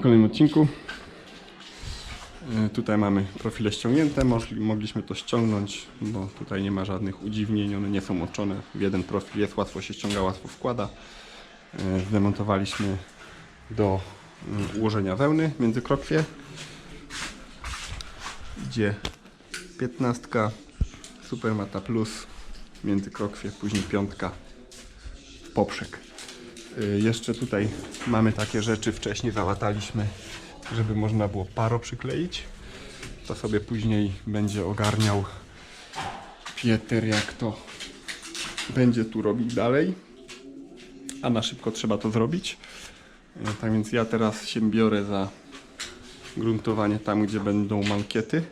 W kolejnym odcinku. E, Tutaj mamy profile ściągnięte, mogliśmy to ściągnąć, bo tutaj nie ma żadnych udziwnień, one nie są moczone. W jeden profil jest, łatwo się ściąga, łatwo wkłada. Zdemontowaliśmy do mm, ułożenia wełny między krokwie. Idzie 15, Supermata Plus, między krokwie, później piątka poprzek. Y, Jeszcze tutaj mamy takie rzeczy, wcześniej załataliśmy, żeby można było paro przykleić. To sobie później będzie ogarniał Pieter, jak to będzie tu robić dalej. A na szybko trzeba to zrobić. Y, Tak więc ja teraz się biorę za gruntowanie tam, gdzie będą mankiety.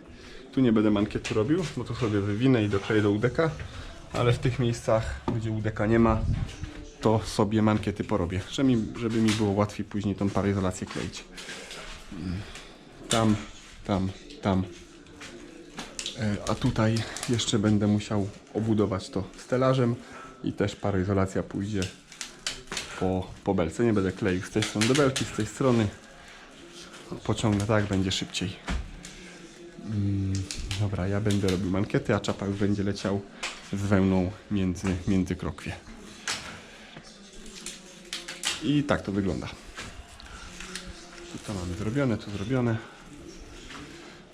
Tu nie będę mankietu robił, bo to sobie wywinę i dokleję do udeka. Ale w tych miejscach, gdzie udeka nie ma, to sobie mankiety porobię, żeby mi, żeby mi było łatwiej później tą paroizolację kleić. Tam, tam, tam. E, A tutaj jeszcze będę musiał obudować to stelażem i też paroizolacja pójdzie po, po belce. Nie będę kleił z tej strony do belki, z tej strony. Pociągnę tak, będzie szybciej. Mm, Dobra, ja będę robił mankiety, a czapa będzie leciał z wełną między, między krokwie. I tak to wygląda. Tu mamy zrobione, tu zrobione.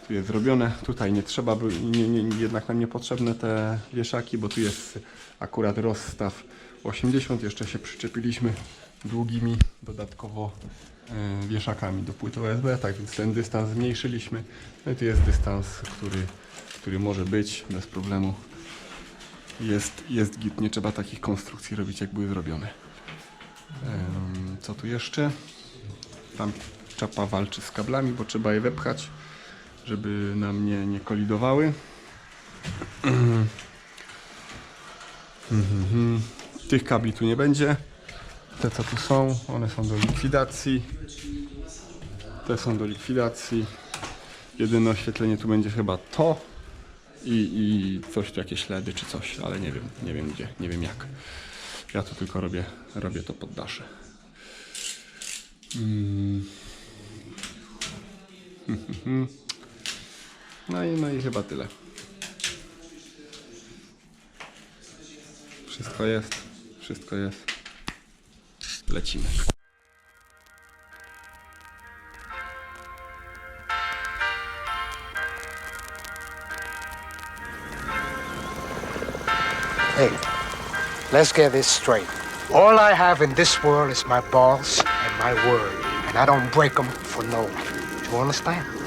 Tu jest zrobione. Tutaj nie trzeba, nie, nie, jednak nam niepotrzebne te wieszaki, bo tu jest akurat rozstaw 80. Jeszcze się przyczepiliśmy długimi dodatkowo e, wieszakami do płyty USB, tak więc ten dystans zmniejszyliśmy. No i tu jest dystans, który, który może być bez problemu. Jest, jest git, nie trzeba takich konstrukcji robić, jak były zrobione. Co tu jeszcze? Tam czapa walczy z kablami, bo trzeba je wepchać, żeby nam nie, nie kolidowały. Tych kabli tu nie będzie. Te co tu są, one są do likwidacji. Te są do likwidacji. Jedyne oświetlenie tu będzie chyba to i, i coś tu jakieś LEDy czy coś, ale nie wiem, nie wiem gdzie, nie wiem jak. Ja tu tylko robię, robię to poddasze. Mm. No i, no i chyba tyle. Wszystko jest, wszystko jest. Lecimy. Let's get this straight. All I have in this world is my balls and my word, and I don't break them for no one. You understand?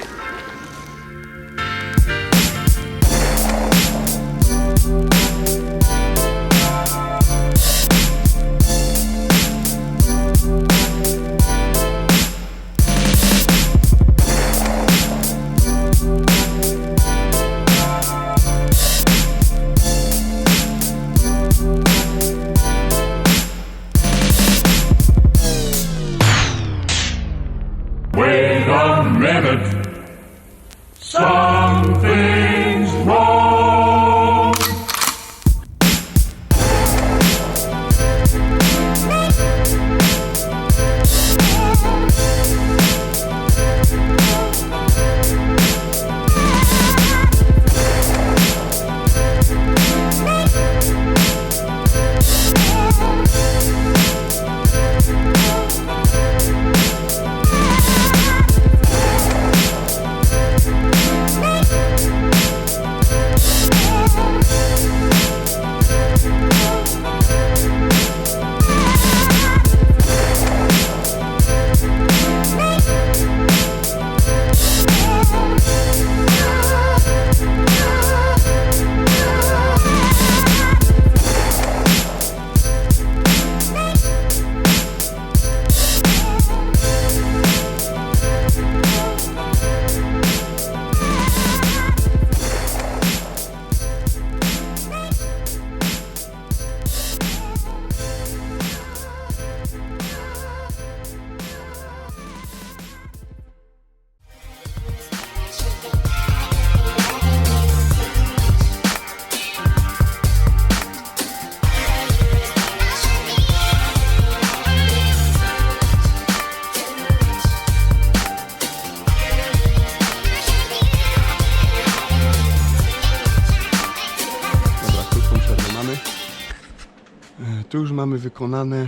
Tu już mamy wykonane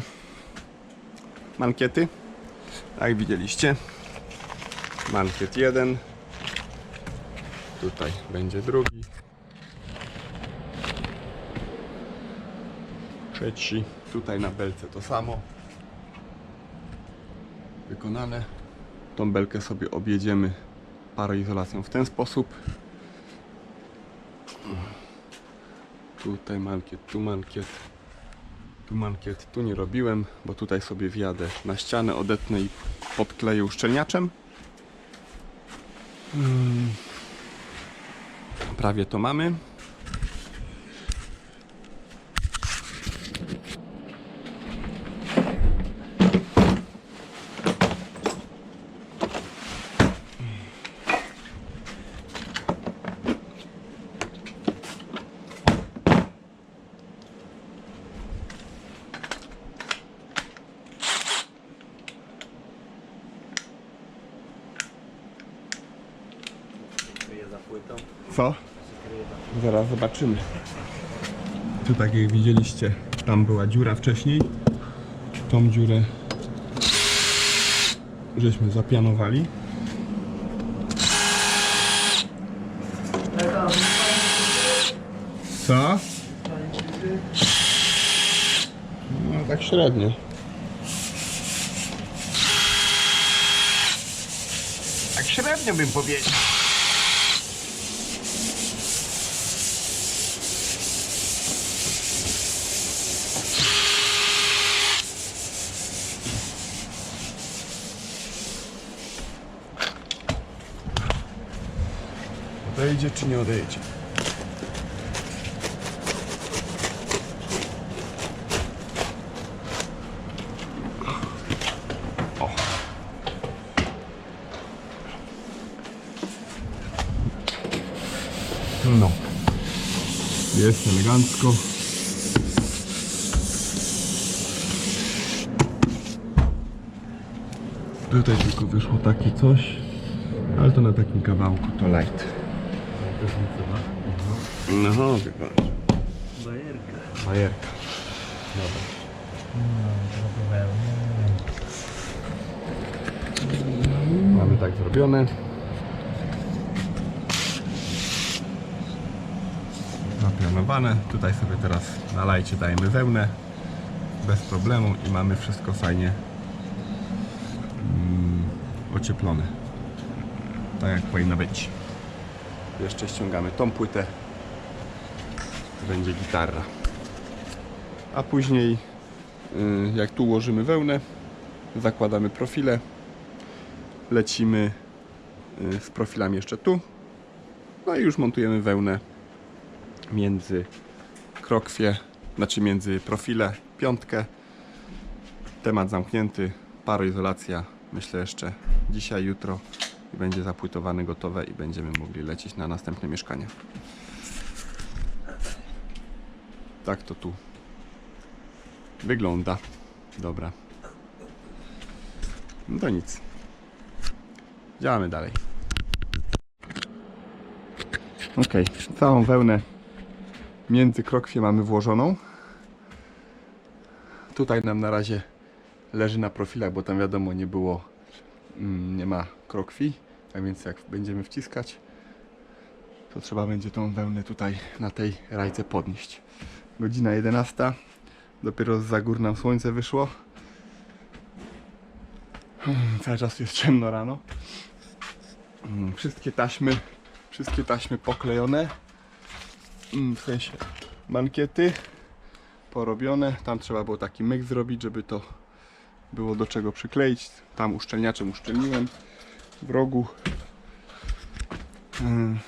mankiety. Jak widzieliście. Mankiet jeden. Tutaj będzie drugi. Trzeci. Tutaj na belce to samo. Wykonane. Tą belkę sobie objedziemy paroizolacją w ten sposób. Tutaj mankiet, tu mankiet. Tu mankiet, tu nie robiłem, bo tutaj sobie wjadę na ścianę, odetnę i podkleję uszczelniaczem. Mm. Prawie to mamy. Co? Zaraz zobaczymy. Tu tak jak widzieliście, tam była dziura wcześniej. Tą dziurę żeśmy zapianowali. Co? No tak średnio. Tak średnio bym powiedział. Odejdzie czy nie odejdzie? O. No. Jest elegancko. Tutaj tylko wyszło takie coś, ale to na takim kawałku to light. No, wygląda. Bajerka. Bajerka. Dobra. Mamy tak zrobione. Napianowane. Tutaj sobie teraz na lajcie dajemy wełnę. Bez problemu i mamy wszystko fajnie mm, ocieplone. Tak jak powinno być. Jeszcze ściągamy tą płytę. Będzie gitarra. A później, y, jak tu ułożymy wełnę, zakładamy profile. Lecimy y, z profilami jeszcze tu. No i już montujemy wełnę między krokwie, znaczy między profile, piątkę. Temat zamknięty, paroizolacja. Myślę jeszcze dzisiaj, jutro i będzie zapłytowane, gotowe i będziemy mogli lecieć na następne mieszkanie. Tak to tu wygląda. Dobra. No to nic. Działamy dalej. Ok, całą wełnę między krokwie mamy włożoną. Tutaj nam na razie leży na profilach, bo tam wiadomo nie było, mm, nie ma krokwi. Tak więc jak będziemy wciskać, to trzeba będzie tą wełnę tutaj na tej rajce podnieść. Godzina 11. Dopiero z gór nam słońce wyszło. Hmm, Cały czas jest ciemno rano. Mm, Wszystkie taśmy, wszystkie taśmy poklejone. Mm, W sensie mankiety porobione. Tam trzeba było taki myk zrobić, żeby to było do czego przykleić. Tam uszczelniaczem uszczelniłem w rogu. Mm,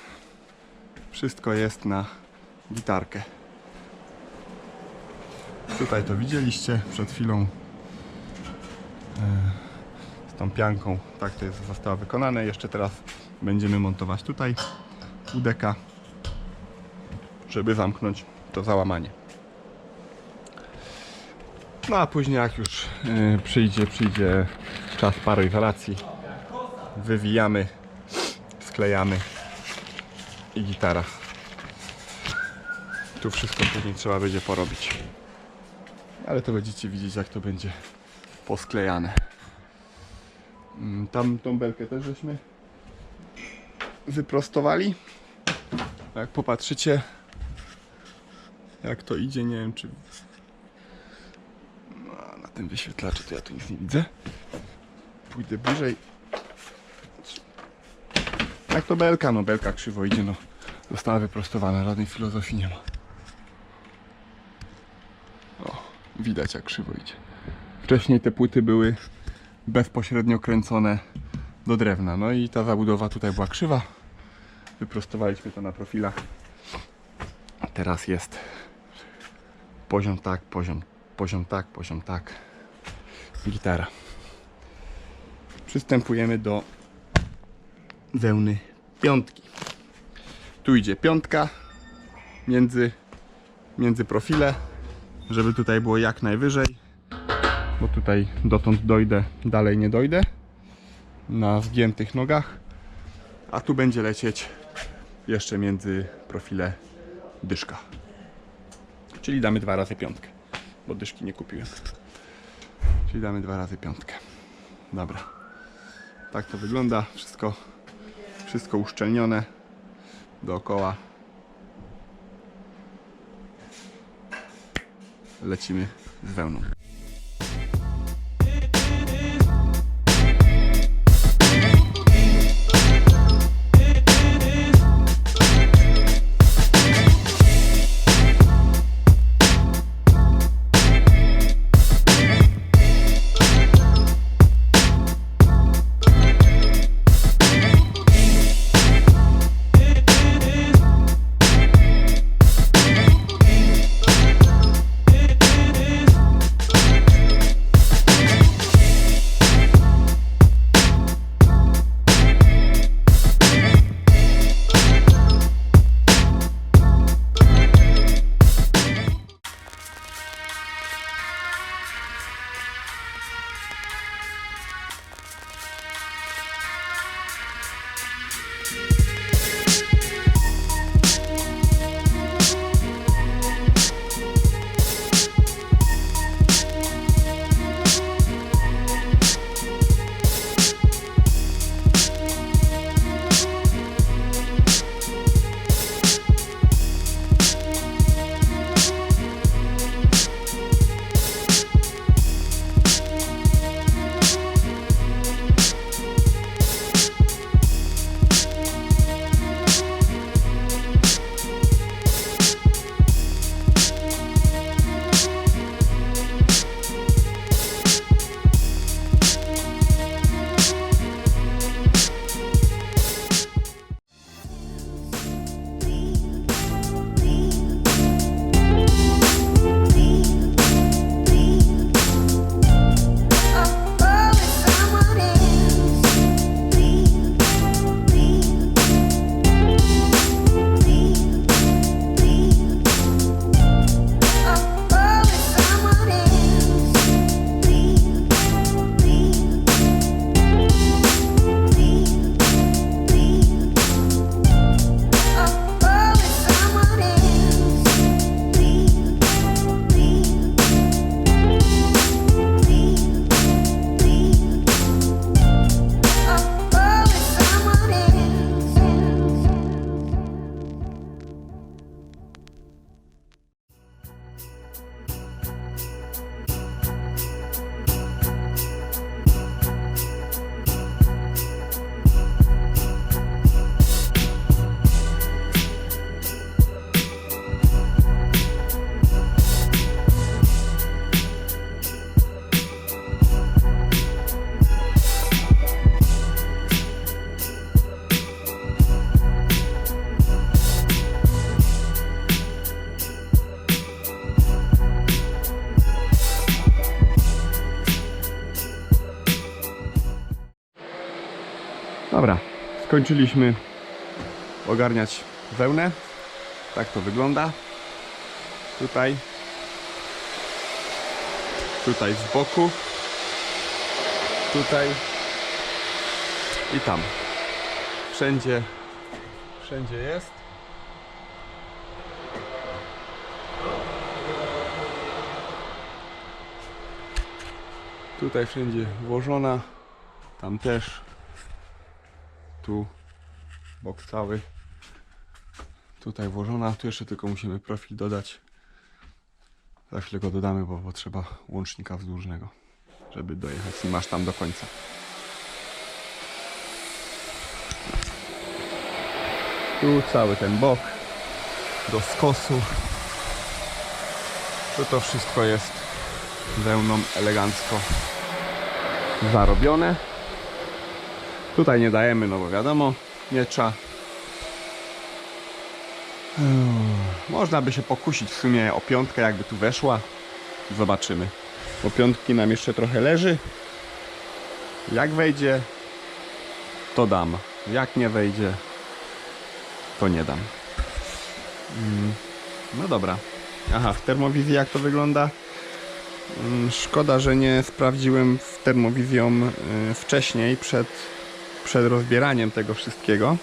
Wszystko jest na gitarkę. Tutaj to widzieliście przed chwilą e, z tą pianką. Tak to jest, zostało wykonane. Jeszcze teraz będziemy montować tutaj udeka, żeby zamknąć to załamanie. No a później jak już e, przyjdzie, przyjdzie czas paroizolacji, wywijamy, sklejamy i gitara. Tu wszystko później trzeba będzie porobić. Ale to będziecie widzieć jak to będzie posklejane. Mm, Tam tą belkę też żeśmy wyprostowali. Jak popatrzycie jak to idzie, nie wiem czy no, na tym wyświetlaczu to ja tu nic nie widzę. Pójdę bliżej. Jak to belka? No belka krzywo idzie, no. Została wyprostowana, żadnej filozofii nie ma. O, widać jak krzywo idzie. Wcześniej te płyty były bezpośrednio kręcone do drewna. No i ta zabudowa tutaj była krzywa. Wyprostowaliśmy to na profilach. Teraz jest poziom tak, poziom, poziom tak, poziom tak. Gitara. Przystępujemy do wełny piątki. Tu idzie piątka między, między profile, żeby tutaj było jak najwyżej, bo tutaj dotąd dojdę, dalej nie dojdę na zgiętych nogach, a tu będzie lecieć jeszcze między profile dyszka. Czyli damy dwa razy piątkę, bo dyszki nie kupiłem. Czyli damy dwa razy piątkę. Dobra. Tak to wygląda. Wszystko, wszystko uszczelnione dookoła. Lecimy z wełną. Dobra, skończyliśmy ogarniać wełnę. Tak to wygląda. Tutaj. Tutaj z boku. Tutaj. I tam. Wszędzie. Wszędzie jest. Tutaj wszędzie włożona. Tam też. Tu bok cały. Tutaj włożona. Tu jeszcze tylko musimy profil dodać. Za chwilę go dodamy, bo potrzeba łącznika wzdłużnego, żeby dojechać nim aż tam do końca. Tu cały ten bok do skosu. To to wszystko jest wełną elegancko zarobione. Tutaj nie dajemy, no bo wiadomo, miecza. Można by się pokusić w sumie o piątkę, jakby tu weszła. Zobaczymy. Bo piątki nam jeszcze trochę leży. Jak wejdzie, to dam. Jak nie wejdzie, to nie dam. Mm, No dobra. Aha, w termowizji jak to wygląda? Mm, Szkoda, że nie sprawdziłem w termowizją y, wcześniej, przed, przed rozbieraniem tego wszystkiego.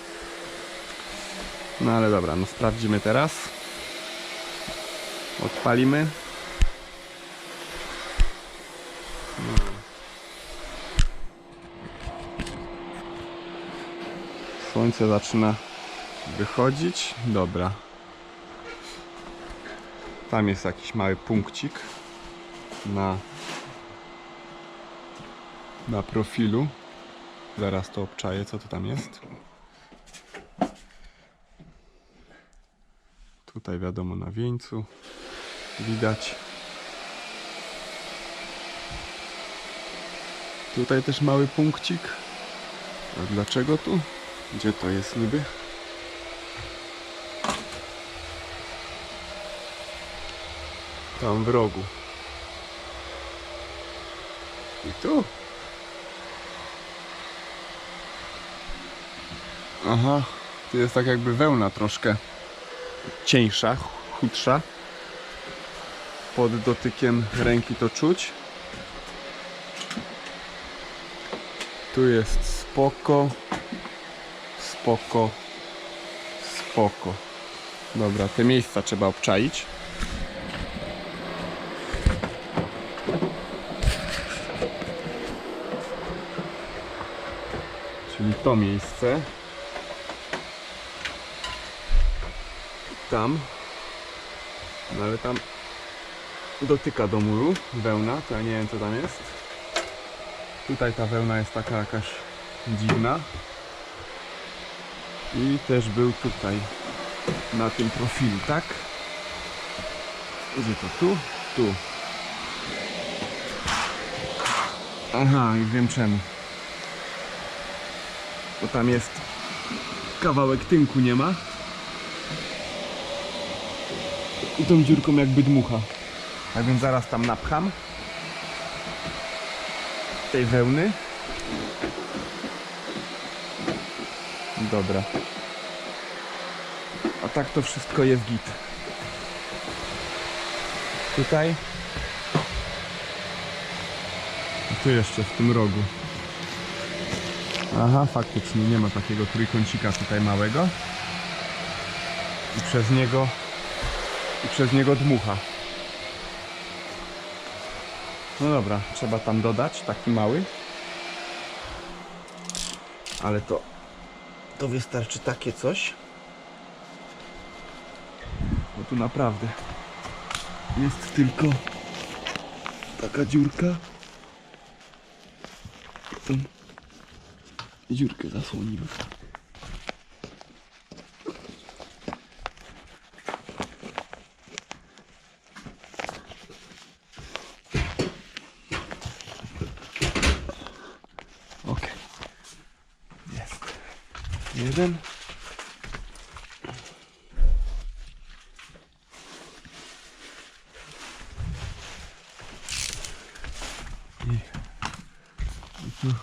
No ale dobra, no sprawdzimy teraz. Odpalimy. No. Słońce zaczyna wychodzić. Dobra. Tam jest jakiś mały punkcik na na profilu. Zaraz to obczaję, co to tam jest. Tutaj wiadomo na wieńcu widać. Tutaj też mały punkcik. A dlaczego tu? Gdzie to jest niby? Tam w rogu. I tu. Aha, tu jest tak jakby wełna troszkę cieńsza, chudsza. Pod dotykiem ręki to czuć. Tu jest spoko. Spoko. Spoko. Dobra, te miejsca trzeba obczaić. Czyli to miejsce. Tam. No ale tam dotyka do muru wełna, to ja nie wiem co tam jest. Tutaj ta wełna jest taka jakaś dziwna. I też był tutaj na tym profilu, tak? Gdzie to? Tu? Tu. Aha, już wiem czemu. Bo tam jest kawałek tynku nie ma. I tą dziurką jakby dmucha. Tak więc zaraz tam napcham tej wełny. Dobra. A tak to wszystko jest git. Tutaj. A tu jeszcze w tym rogu. Aha, faktycznie nie ma takiego trójkącika tutaj małego. I przez niego i przez niego dmucha. No dobra, trzeba tam dodać taki mały. Ale to to wystarczy takie coś. Bo tu naprawdę jest tylko taka dziurka. Tą dziurkę zasłoniłem. Ok. Jest. Jeden. I, i tu.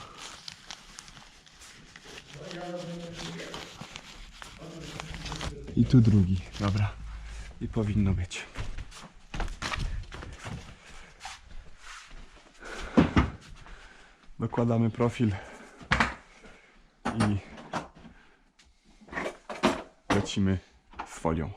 I tu drugi. Dobra. I powinno być. Dokładamy profil i lecimy z folią.